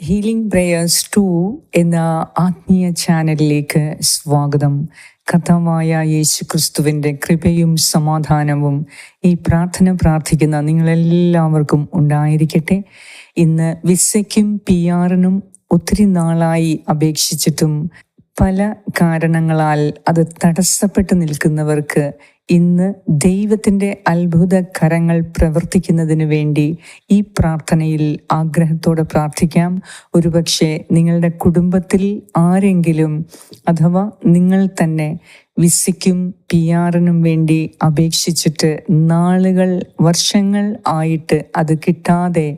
Healing prayers to എന്ന ആത്മീയ ചാനലിലേക്ക് സ്വാഗതം. കഥമായ യേശു ക്രിസ്തുവിന്റെ കൃപയും സമാധാനവും ഈ പ്രാർത്ഥന പ്രാർത്ഥിക്കുന്ന നിങ്ങളെല്ലാവർക്കും ഉണ്ടായിരിക്കട്ടെ. ഇന്ന് വിസയ്ക്കും പി ആറിനും ഒത്തിരി നാളായി അപേക്ഷിച്ചിട്ടും പല കാരണങ്ങളാൽ അത് തടസ്സപ്പെട്ടു നിൽക്കുന്നവർക്ക് ഇന്ന് ദൈവത്തിന്റെ അത്ഭുത കരങ്ങൾ പ്രവർത്തിക്കുന്നതിന് വേണ്ടി ഈ പ്രാർത്ഥനയിൽ ആഗ്രഹത്തോടെ പ്രാർത്ഥിക്കാം. ഒരുപക്ഷെ നിങ്ങളുടെ കുടുംബത്തിൽ ആരെങ്കിലും അഥവാ നിങ്ങൾ തന്നെ വിസയ്ക്കും പി ആറിനും വേണ്ടി അപേക്ഷിച്ചിട്ട് നാളുകൾ വർഷങ്ങൾ ആയിട്ട് അത് കിട്ടാതെ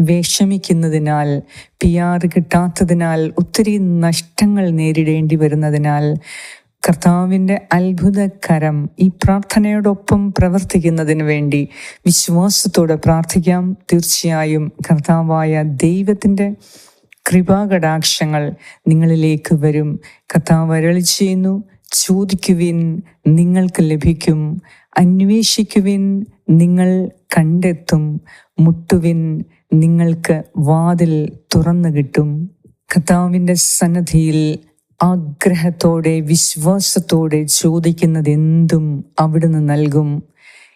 വിഷമിക്കുന്നതിനാൽ പി ആർ കിട്ടാത്തതിനാൽ ഒത്തിരി നഷ്ടങ്ങൾ നേരിടേണ്ടി വരുന്നതിനാൽ കർത്താവിന്റെ അത്ഭുതകരം ഈ പ്രാർത്ഥനയോടൊപ്പം പ്രവർത്തിക്കുന്നതിന് വേണ്ടി വിശ്വാസത്തോടെ പ്രാർത്ഥിക്കാം. തീർച്ചയായും കർത്താവായ ദൈവത്തിന്റെ കൃപാകടാക്ഷങ്ങൾ നിങ്ങളിലേക്ക് വരും. കർത്താവ് അരളി ചെയ്യുന്നു ചോദിക്കുവിൻ നിങ്ങൾക്ക് ലഭിക്കും. അന്വേഷിക്കുവിൻ നിങ്ങൾ കണ്ടെത്തും. മുട്ടുവിൻ നിങ്ങൾക്ക് വാതിൽ തുറന്നു കിട്ടും. കർത്താവിന്റെ സന്നദ്ധിയിൽ ആഗ്രഹത്തോടെ വിശ്വാസത്തോടെ ചോദിക്കുന്നത് എന്തും അവിടുന്ന് നൽകും.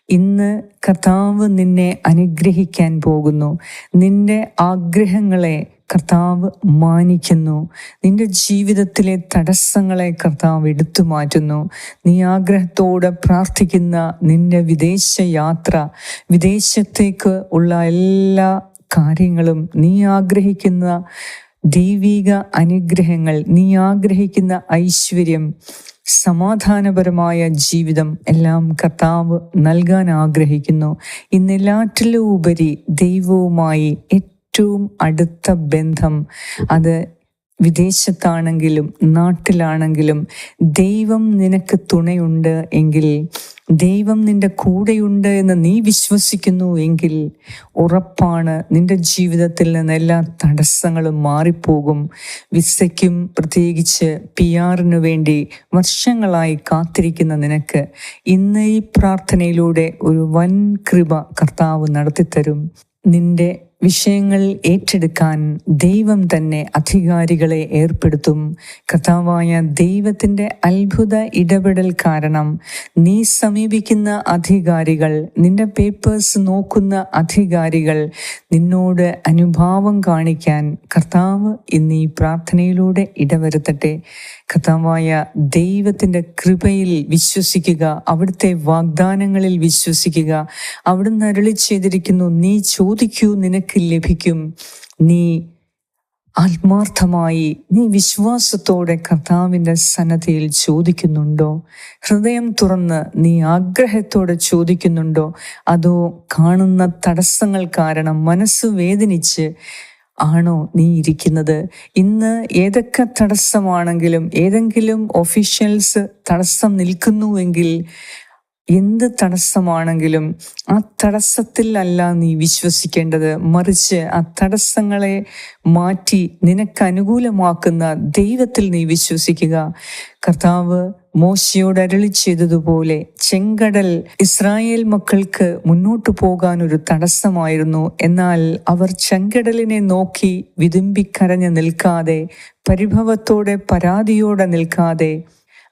ഇന്ന് കർത്താവ് നിന്നെ അനുഗ്രഹിക്കാൻ പോകുന്നു. നിന്റെ ആഗ്രഹങ്ങളെ കർത്താവ് മാനിക്കുന്നു. നിന്റെ ജീവിതത്തിലെ തടസ്സങ്ങളെ കർത്താവ് എടുത്തു മാറ്റുന്നു. നീ ആഗ്രഹത്തോടെ പ്രാർത്ഥിക്കുന്ന നിന്റെ വിദേശ യാത്ര വിദേശത്തേക്ക് ഉള്ള എല്ലാ കാര്യങ്ങളും നീ ആഗ്രഹിക്കുന്ന ദൈവിക അനുഗ്രഹങ്ങൾ നീ ആഗ്രഹിക്കുന്ന ഐശ്വര്യം സമാധാനപരമായ ജീവിതം എല്ലാം കർത്താവ് നൽകാൻ ആഗ്രഹിക്കുന്നു. ഇന്നെല്ലാറ്റിലും ഉപരി ദൈവവുമായി ഏറ്റവും അടുത്ത ബന്ധം അത് വിദേശത്താണെങ്കിലും നാട്ടിലാണെങ്കിലും ദൈവം നിനക്ക് തുണയുണ്ട് എങ്കിൽ ദൈവം നിന്റെ കൂടെയുണ്ട് എന്ന് നീ വിശ്വസിക്കുന്നു എങ്കിൽ ഉറപ്പാണ് നിന്റെ ജീവിതത്തിൽ നിന്ന് എല്ലാ തടസ്സങ്ങളും മാറിപ്പോകും. വിസയ്ക്കും പ്രത്യേകിച്ച് പി ആറിനു വേണ്ടി വർഷങ്ങളായി കാത്തിരിക്കുന്ന നിനക്ക് ഇന്ന് ഈ പ്രാർത്ഥനയിലൂടെ ഒരു വൻ കൃപ കർത്താവ് നടത്തിത്തരും. നിന്റെ വിഷയങ്ങൾ ഏറ്റെടുക്കാൻ ദൈവം തന്നെ അധികാരികളെ ഏർപ്പെടുത്തും. കഥാവായ ദൈവത്തിന്റെ അത്ഭുത ഇടപെടൽ കാരണം നീ സമീപിക്കുന്ന അധികാരികൾ നിന്റെ പേപ്പേഴ്സ് നോക്കുന്ന അധികാരികൾ നിന്നോട് അനുഭാവം കാണിക്കാൻ കർത്താവ് ഇന്ന് ഈ പ്രാർത്ഥനയിലൂടെ ഇടവരുത്തട്ടെ. കഥാവായ ദൈവത്തിന്റെ കൃപയിൽ വിശ്വസിക്കുക അവിടുത്തെ വാഗ്ദാനങ്ങളിൽ വിശ്വസിക്കുക അവിടുന്ന് അരുളി ചെയ്തിരിക്കുന്നു നീ ചോദിക്കൂ നിനക്ക് ലഭിക്കും. നീ ആത്മാർത്ഥമായി നീ വിശ്വാസത്തോടെ കർത്താവിന്റെ സന്നദ്ധയിൽ ചോദിക്കുന്നുണ്ടോ? ഹൃദയം തുറന്ന് നീ ആഗ്രഹത്തോടെ ചോദിക്കുന്നുണ്ടോ? അതോ കാണുന്ന തടസ്സങ്ങൾ കാരണം മനസ്സ് വേദനിച്ച് ആണോ നീ ഇരിക്കുന്നത്? ഇന്ന് ഏതൊക്കെ തടസ്സമാണെങ്കിലും ഏതെങ്കിലും ഒഫീഷ്യൽസ് തടസ്സം നിൽക്കുന്നുവെങ്കിൽ എന്ത് തടസ്സമാണെങ്കിലും ആ തടസ്സത്തിൽ അല്ല നീ വിശ്വസിക്കേണ്ടത്. മറിച്ച് ആ തടസ്സങ്ങളെ മാറ്റി നിനക്ക് അനുകൂലമാക്കുന്ന ദൈവത്തിൽ നീ വിശ്വസിക്കുക. കർത്താവ് മോശയോട് അരളി ചെയ്തതുപോലെ ചെങ്കടൽ ഇസ്രായേൽ മക്കൾക്ക് മുന്നോട്ടു പോകാൻ ഒരു തടസ്സമായിരുന്നു. എന്നാൽ അവർ ചെങ്കടലിനെ നോക്കി വിതുമ്പിക്കരഞ്ഞ് നിൽക്കാതെ പരിഭവത്തോടെ പരാതിയോടെ നിൽക്കാതെ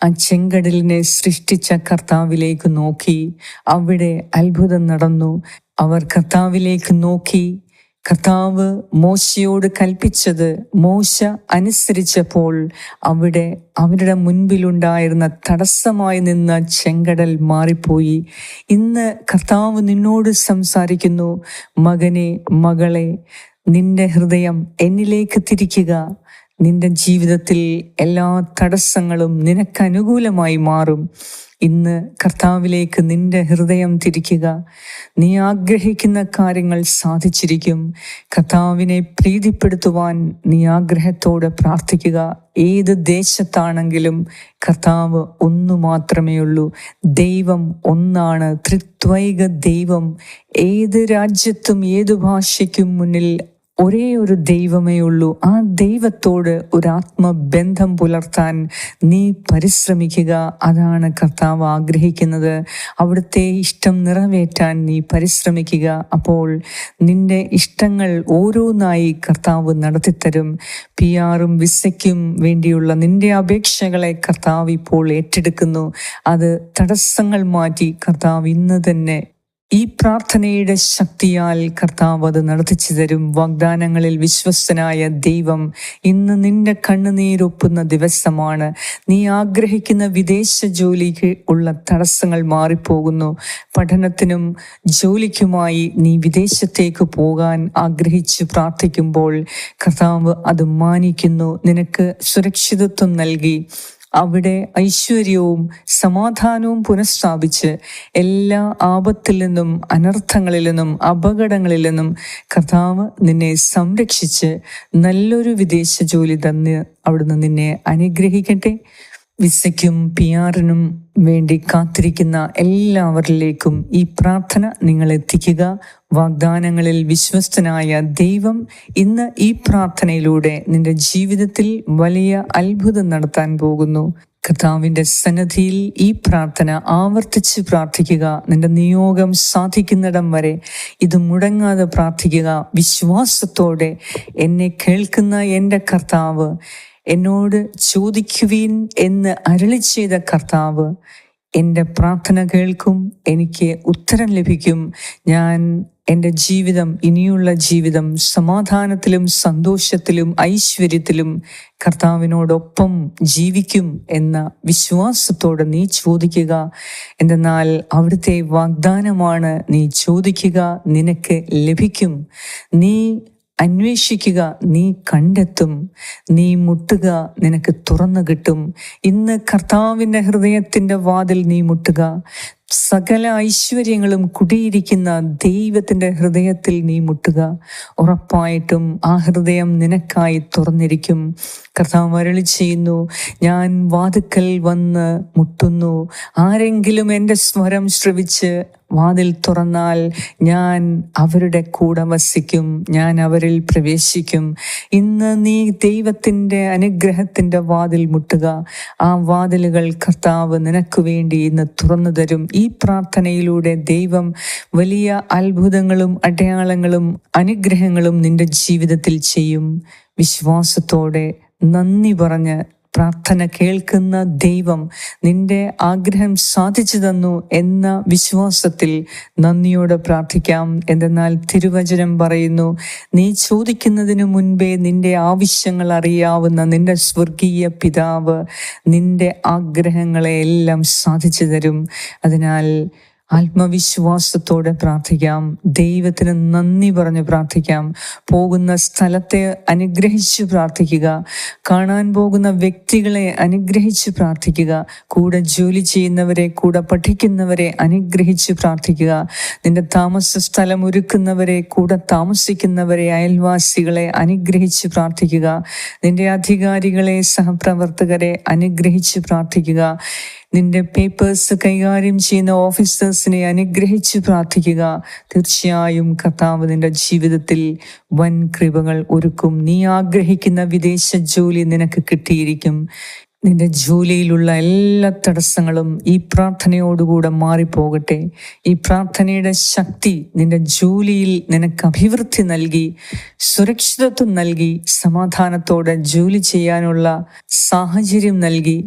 ആ ചെങ്കടലിനെ സൃഷ്ടിച്ച കർത്താവിലേക്ക് നോക്കി. അവിടെ അത്ഭുതം നടന്നു. അവർ കർത്താവിലേക്ക് നോക്കി കർത്താവ് മോശയോട് കൽപ്പിച്ചത് മോശ അനുസരിച്ചപ്പോൾ അവിടെ അവരുടെ മുൻപിലുണ്ടായിരുന്ന തടസ്സമായി നിന്ന ചെങ്കടൽ മാറിപ്പോയി. ഇന്ന് കർത്താവ് നിന്നോട് സംസാരിക്കുന്നു മകനെ മകളെ നിന്റെ ഹൃദയം എന്നിലേക്ക് തിരിക്കുക. നിന്റെ ജീവിതത്തിൽ എല്ലാ തടസ്സങ്ങളും നിനക്ക് അനുകൂലമായി മാറും. ഇന്ന് കർത്താവിലേക്ക് നിന്റെ ഹൃദയം തിരിക്കുക. നീ ആഗ്രഹിക്കുന്ന കാര്യങ്ങൾ സാധിച്ചിരിക്കും. കർത്താവിനെ പ്രീതിപ്പെടുത്തുവാൻ നീ ആഗ്രഹത്തോടെ പ്രാർത്ഥിക്കുക. ഏത് ദേശത്താണെങ്കിലും കർത്താവ് ഒന്നു മാത്രമേ ഉള്ളൂ. ദൈവം ഒന്നാണ്. ത്രിത്വൈക ദൈവം. ഏത് രാജ്യത്തും ഏത് ഭാഷയ്ക്കും മുന്നിൽ ഒരേ ഒരു ദൈവമേ ഉള്ളൂ. ആ ദൈവത്തോട് ഒരു ആത്മബന്ധം പുലർത്താൻ നീ പരിശ്രമിക്കുക. അതാണ് കർത്താവ് ആഗ്രഹിക്കുന്നത്. അവിടുത്തെ ഇഷ്ടം നിറവേറ്റാൻ നീ പരിശ്രമിക്കുക. അപ്പോൾ നിന്റെ ഇഷ്ടങ്ങൾ ഓരോന്നായി കർത്താവ് നടത്തിത്തരും. പി ആറും വിസയ്ക്കും വേണ്ടിയുള്ള നിന്റെ അപേക്ഷകളെ കർത്താവ് ഇപ്പോൾ ഏറ്റെടുക്കുന്നു. അത് തടസ്സങ്ങൾ മാറ്റി കർത്താവ് ഇന്ന് തന്നെ ഈ പ്രാർത്ഥനയുടെ ശക്തിയാൽ കർത്താവ് അത് നടത്തിച്ചു തരും. വാഗ്ദാനങ്ങളിൽ വിശ്വസ്തനായ ദൈവം ഇന്ന് നിന്റെ കണ്ണുനീരൊപ്പുന്ന ദിവസമാണ്. നീ ആഗ്രഹിക്കുന്ന വിദേശ ജോലിക്ക് ഉള്ള തടസ്സങ്ങൾ മാറിപ്പോകുന്നു. പഠനത്തിനും ജോലിക്കുമായി നീ വിദേശത്തേക്ക് പോകാൻ ആഗ്രഹിച്ച് പ്രാർത്ഥിക്കുമ്പോൾ കർത്താവ് അത് മാനിക്കുന്നു. നിനക്ക് സുരക്ഷിതത്വം നൽകി. അവിടെ ഐശ്വര്യവും സമാധാനവും പുനഃസ്ഥാപിച്ച് എല്ലാ ആപത്തിൽ നിന്നും അനർത്ഥങ്ങളിൽ നിന്നും അപകടങ്ങളിൽ നിന്നും കർത്താവ് നിന്നെ സംരക്ഷിച്ച് നല്ലൊരു വിദേശ ജോലി തന്ന് അവിടുന്ന് നിന്നെ അനുഗ്രഹിക്കട്ടെ. വിസയ്ക്കും പി ആറിനും വേണ്ടി കാത്തിരിക്കുന്ന എല്ലാവരിലേക്കും ഈ പ്രാർത്ഥന നിങ്ങൾ എത്തിക്കുക. വാഗ്ദാനങ്ങളിൽ വിശ്വസ്തനായ ദൈവം ഇന്ന് ഈ പ്രാർത്ഥനയിലൂടെ നിന്റെ ജീവിതത്തിൽ വലിയ അത്ഭുതം നടത്താൻ പോകുന്നു. കർത്താവിന്റെ സന്നദ്ധിയിൽ ഈ പ്രാർത്ഥന ആവർത്തിച്ച് പ്രാർത്ഥിക്കുക. നിന്റെ നിയോഗം സാധിക്കുന്നിടം വരെ ഇത് മുടങ്ങാതെ പ്രാർത്ഥിക്കുക. വിശ്വാസത്തോടെ എന്നെ കേൾക്കുന്ന എന്റെ കർത്താവ് എന്നോട് ചോദിക്കുവീൻ എന്ന് അരളി ചെയ്ത കർത്താവ് എന്റെ പ്രാർത്ഥന കേൾക്കും എനിക്ക് ഉത്തരം ലഭിക്കും. ഞാൻ എന്റെ ജീവിതം ഇനിയുള്ള ജീവിതം സമാധാനത്തിലും സന്തോഷത്തിലും ഐശ്വര്യത്തിലും കർത്താവിനോടൊപ്പം ജീവിക്കും എന്ന വിശ്വാസത്തോടെ നീ ചോദിക്കുക. എന്തെന്നാൽ അവിടുത്തെ വാഗ്ദാനമാണ് നീ ചോദിക്കുക നിനക്ക് ലഭിക്കും. നീ അന്വേഷിക്കുക നീ കണ്ടെത്തും നീ മുട്ടുക നിനക്ക് തുറന്നു കിട്ടും. ഇന്ന് കർത്താവിന്റെ ഹൃദയത്തിന്റെ വാതിൽ നീ മുട്ടുക. സകല ഐശ്വര്യങ്ങളും കുടിയിരിക്കുന്ന ദൈവത്തിന്റെ ഹൃദയത്തിൽ നീ മുട്ടുക. ഉറപ്പായിട്ടും ആ ഹൃദയം നിനക്കായി തുറന്നിരിക്കും. കർത്താവ് മരളി ചെയ്യുന്നു ഞാൻ വാതുക്കൽ വന്ന് മുട്ടുന്നു. ആരെങ്കിലും എന്റെ സ്വരം ശ്രവിച്ച് വാതിൽ തുറന്നാൽ ഞാൻ അവരുടെ കൂടെ വസിക്കും ഞാൻ അവരിൽ പ്രവേശിക്കും. ഇന്ന് നീ ദൈവത്തിന്റെ അനുഗ്രഹത്തിന്റെ വാതിൽ മുട്ടുക. ആ വാതിലുകൾ കർത്താവ് നിനക്ക് വേണ്ടി ഇന്ന് തുറന്നു തരും. ഈ പ്രാർത്ഥനയിലൂടെ ദൈവം വലിയ അത്ഭുതങ്ങളും അടയാളങ്ങളും അനുഗ്രഹങ്ങളും നിന്റെ ജീവിതത്തിൽ ചെയ്യും. വിശ്വാസത്തോടെ നന്ദി പറഞ്ഞ് പ്രാർത്ഥന കേൾക്കുന്ന ദൈവം നിന്റെ ആഗ്രഹം സാധിച്ചു തന്നു എന്ന വിശ്വാസത്തിൽ നന്ദിയോടെ പ്രാർത്ഥിക്കാം. എന്തെന്നാൽ തിരുവചനം പറയുന്നു നീ ചോദിക്കുന്നതിനു മുൻപേ നിന്റെ ആവശ്യങ്ങൾ അറിയാവുന്ന നിന്റെ സ്വർഗീയ പിതാവ് നിന്റെ ആഗ്രഹങ്ങളെ എല്ലാം സാധിച്ചു തരും. അതിനാൽ ആത്മവിശ്വാസത്തോടെ പ്രാർത്ഥിക്കാം. ദൈവത്തിന് നന്ദി പറഞ്ഞ് പ്രാർത്ഥിക്കാം. പോകുന്ന സ്ഥലത്തെ അനുഗ്രഹിച്ച് പ്രാർത്ഥിക്കുക. കാണാൻ പോകുന്ന വ്യക്തികളെ അനുഗ്രഹിച്ച് പ്രാർത്ഥിക്കുക. കൂടെ ജോലി ചെയ്യുന്നവരെ കൂടെ പഠിക്കുന്നവരെ അനുഗ്രഹിച്ച് പ്രാർത്ഥിക്കുക. നിന്റെ താമസ സ്ഥലം ഒരുക്കുന്നവരെ കൂടെ താമസിക്കുന്നവരെ അയൽവാസികളെ അനുഗ്രഹിച്ച് പ്രാർത്ഥിക്കുക. നിന്റെ അധികാരികളെ സഹപ്രവർത്തകരെ അനുഗ്രഹിച്ച് പ്രാർത്ഥിക്കുക. നിന്റെ പേപ്പേഴ്സ് കൈകാര്യം ചെയ്യുന്ന ഓഫീസേഴ്സിനെ അനുഗ്രഹിച്ച് പ്രാർത്ഥിക്കുക. തീർച്ചയായും കർത്താവ് നിന്റെ ജീവിതത്തിൽ വൻ കൃപകൾ ഒരുക്കും. നീ ആഗ്രഹിക്കുന്ന വിദേശ ജോലി നിനക്ക് കിട്ടിയിരിക്കും. നിന്റെ ജോലിയിലുള്ള എല്ലാ തടസ്സങ്ങളും ഈ പ്രാർത്ഥനയോടുകൂടെ മാറിപ്പോകട്ടെ. ഈ പ്രാർത്ഥനയുടെ ശക്തി നിന്റെ ജോലിയിൽ നിനക്ക് അഭിവൃദ്ധി നൽകി സുരക്ഷിതത്വം നൽകി സമാധാനത്തോടെ ജോലി ചെയ്യാനുള്ള സാഹചര്യം നൽകി.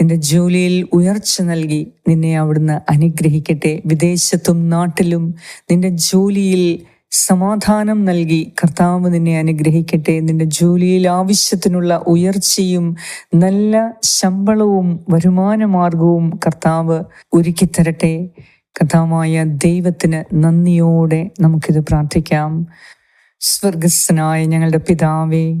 നിന്റെ ജോലിയിൽ ഉയർച്ച നൽകി നിന്നെ അവിടുന്ന് അനുഗ്രഹിക്കട്ടെ. വിദേശത്തും നാട്ടിലും നിന്റെ ജോലിയിൽ സമാധാനം നൽകി കർത്താവ് നിന്നെ അനുഗ്രഹിക്കട്ടെ. നിന്റെ ജോലിയിൽ ആവശ്യത്തിനുള്ള ഉയർച്ചയും നല്ല ശമ്പളവും വരുമാനമാർഗവും കർത്താവ് ഒരുക്കി തരട്ടെ. കർത്താവായ ദൈവത്തിന് നന്ദിയോടെ നമുക്കിത് പ്രാർത്ഥിക്കാം. സ്വർഗസ്സനായ ഞങ്ങളുടെ പിതാവേ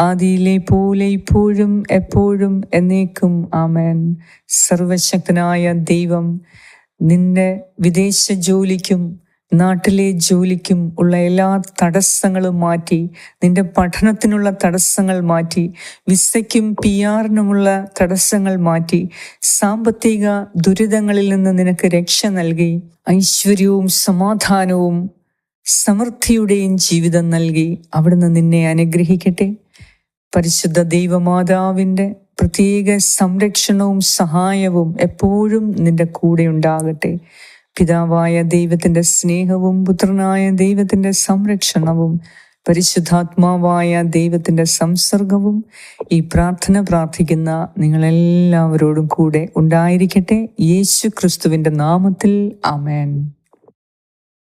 ആദിയിലെ പോലെ ഇപ്പോഴും എപ്പോഴും എന്നേക്കും ആമേൻ. സർവശക്തനായ ദൈവം നിന്റെ വിദേശ ജോലിക്കും നാട്ടിലെ ജോലിക്കും ഉള്ള എല്ലാ തടസ്സങ്ങളും മാറ്റി നിന്റെ പഠനത്തിനുള്ള തടസ്സങ്ങൾ മാറ്റി വിസയ്ക്കും പി ആറിനുമുള്ള തടസ്സങ്ങൾ മാറ്റി സാമ്പത്തിക ദുരിതങ്ങളിൽ നിന്ന് നിനക്ക് രക്ഷ നൽകി ഐശ്വര്യവും സമാധാനവും സമൃദ്ധിയുടെയും ജീവിതം നൽകി അവിടുന്ന് നിന്നെ അനുഗ്രഹിക്കട്ടെ. പരിശുദ്ധ ദൈവമാതാവിന്റെ പ്രത്യേക സംരക്ഷണവും സഹായവും എപ്പോഴും നിന്റെ കൂടെ ഉണ്ടാകട്ടെ. പിതാവായ ദൈവത്തിന്റെ സ്നേഹവും പുത്രനായ ദൈവത്തിന്റെ സംരക്ഷണവും പരിശുദ്ധാത്മാവായ ദൈവത്തിന്റെ സംസർഗവും ഈ പ്രാർത്ഥന പ്രാർത്ഥിക്കുന്ന നിങ്ങളെല്ലാവരോടും കൂടെ ഉണ്ടായിരിക്കട്ടെ. യേശു ക്രിസ്തുവിന്റെ നാമത്തിൽ അമേൻ